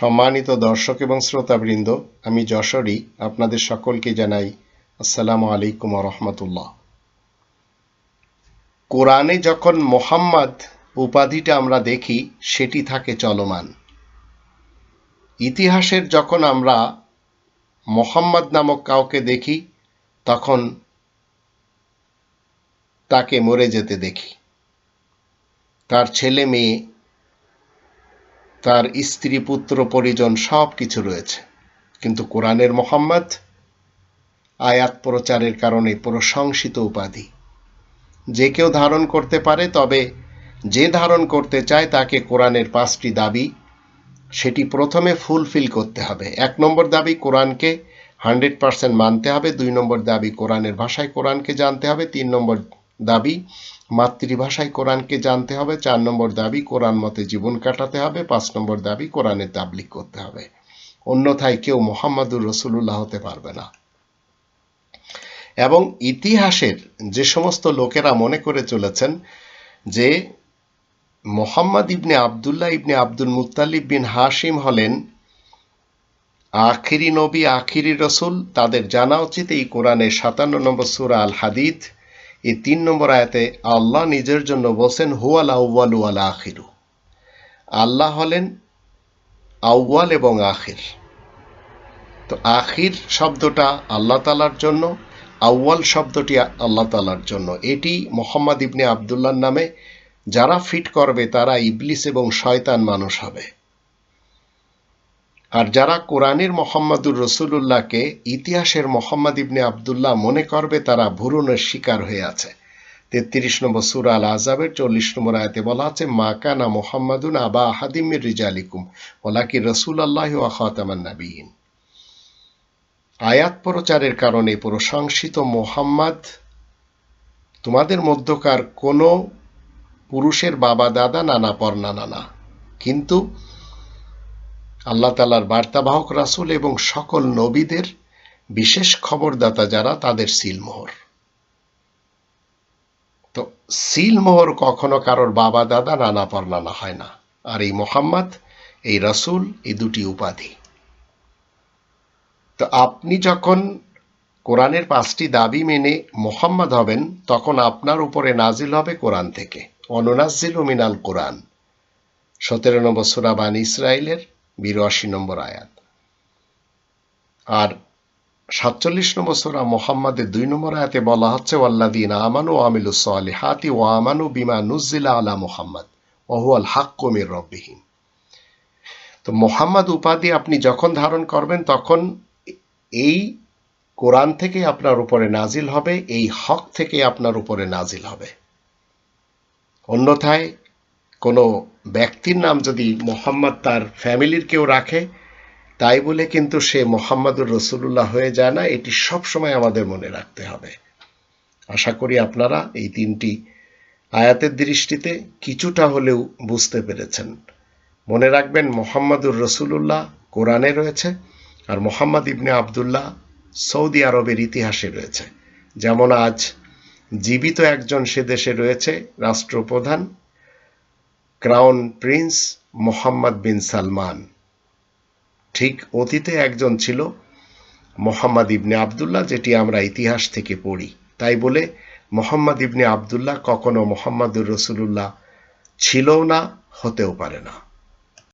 সম্মানিত দর্শক এবং শ্রোতাবৃন্দ, আমি যশোরী আপনাদের সকলকে জানাই আসসালামু আলাইকুম রহমতুল্লাহ। কোরআনে যখন মোহাম্মদ উপাধিটা আমরা দেখি, সেটি থাকে চলমান। ইতিহাসের যখন আমরা মোহাম্মদ নামক কাউকে দেখি, তখন তাকে মরে যেতে দেখি। তার ছেলে মেয়ে তার স্ত্রী, পুত্র, পরিজন সব কিছু রয়েছে। কিন্তু কোরআনের মোহাম্মদ আয়াত প্রচারের কারণে প্রশংসিত উপাধি। যে কেউ ধারণ করতে পারে, তবে যে ধারণ করতে চায়, তাকে কোরআনের পাঁচটি দাবি, সেটি প্রথমে ফুলফিল করতে হবে। এক নম্বর দাবি, কোরআনকে হান্ড্রেড পারসেন্ট মানতে হবে। দুই নম্বর দাবি, কোরআনের ভাষায় কোরআনকে জানতে হবে। তিন নম্বর দাবি মাতৃভাষায় কোরআনকে জানতে হবে, চার নম্বর দাবি, কোরআন মতে জীবন কাটাতে হবে, পাঁচ নম্বর দাবি কোরআনের তাবলিক করতে হবে। অন্যথায় কেউ মোহাম্মদুর রসুল্লাহ হতে পারবে না। এবং ইতিহাসের যে সমস্ত লোকেরা মনে করে চলেছেন যে মোহাম্মদ ইবনে আবদুল্লাহ ইবনে আব্দুল মুতালিব বিন হাসিম হলেন আখিরি নবী, আখিরি রসুল, তাদের জানা উচিত এই কোরআনের সাতান্ন নম্বর সুরা আল হাদিদ। এই তিন নম্বর আয়াতে আল্লাহ নিজের জন্য বলছেন, হুয়াল আউ্বালু আল আখিরু। আল্লাহ হলেন আউ্বাল এবং আখির। তো আখির শব্দটা আল্লাহ তালার জন্য আউ্বাল শব্দটি আল্লাহ তালার জন্য। এটি মোহাম্মদ ইবনে আবদুল্লার নামে, যারা ফিট করবে তারা ইবলিস এবং শয়তান মানুষ হবে। আর যারা কোরআনের মোহাম্মদুর রসুল্লাহকে ইতিহাসের মোহাম্মদ ইবনে আবদুল্লাহ মনে করবে, তারা ভুরুনের শিকার হয়ে আছে। তেত্রিশ নম্বর সুরা আল আজাবের চল্লিশ নম্বর আয়তে বলা আছে, মা কানা মোহাম্মদুন আবা আহাদিমির রিজালিকুম ওলাকি রসুল আল্লাহ আখাতামান নাবিহীন আয়াত প্রচারের কারণে প্রশংসিত মোহাম্মদ, তোমাদের মধ্যকার কোনো পুরুষের বাবা দাদা নানা পর্না নানা কিন্তু আল্লাহ তালার বার্তাবাহক রাসুল এবং সকল নবীদের বিশেষ খবরদাতা যারা, তাদের সিলমোহর তো সিলমোহর কখনো কারোর বাবা, দাদা, নানা পর্নানা হয় না। আর এই মোহাম্মদ, এই রাসুল, এই দুটি উপাধি। তো আপনি যখন কোরআনের পাঁচটি দাবি মেনে মোহাম্মদ হবেন, তখন আপনার উপরে নাজিল হবে কোরআন থেকে। অনুনাজিল মিনাল কোরআন। সতেরো নম্বর সুরাবান ইসরায়েলের বিরাশি নম্বর আয়াত। আর সাতচল্লিশ নম্বর সোরা মোহাম্মদের দুই নম্বর আয়াতে বলা হচ্ছে ওয়াল্লাদিন আমানু আমিলু হাতি ও আমানু বিমা নুজিলা আলা মোহাম্মদ ওহুয়াল হাক্কমির রব্বিহীন তো মোহাম্মদ উপাধি আপনি যখন ধারণ করবেন, তখন এই কোরআন থেকে আপনার উপরে নাজিল হবে, এই হক থেকে আপনার উপরে নাজিল হবে। অন্যথায় কোনো ব্যক্তির নাম যদি মোহাম্মদ তার ফ্যামিলির কেউ রাখে, তাই বলে কিন্তু সে মোহাম্মদুর রসুল্লাহ হয়ে যায় না। এটি সব সময় আমাদের মনে রাখতে হবে। আশা করি আপনারা এই তিনটি আয়াতের দৃষ্টিতে কিছুটা হলেও বুঝতে পেরেছেন। মনে রাখবেন, মোহাম্মদুর রসুল্লাহ কোরআনে রয়েছে আর মোহাম্মদ ইবনে আবদুল্লাহ সৌদি আরবের ইতিহাসে রয়েছে। যেমন আজ জীবিত একজন সে দেশে রয়েছে রাষ্ট্রপ্রধান crown prince Mohammed bin Salman ঠিক অতীতে একজন ছিল মোহাম্মদ ইবনে আবদুল্লাহ, যেটি আমরা ইতিহাস থেকে পড়ি। তাই বলে মোহাম্মদ ইবনে আবদুল্লাহ কখনো মোহাম্মদুর রসুল্লাহ ছিলও না, হতেও পারে না।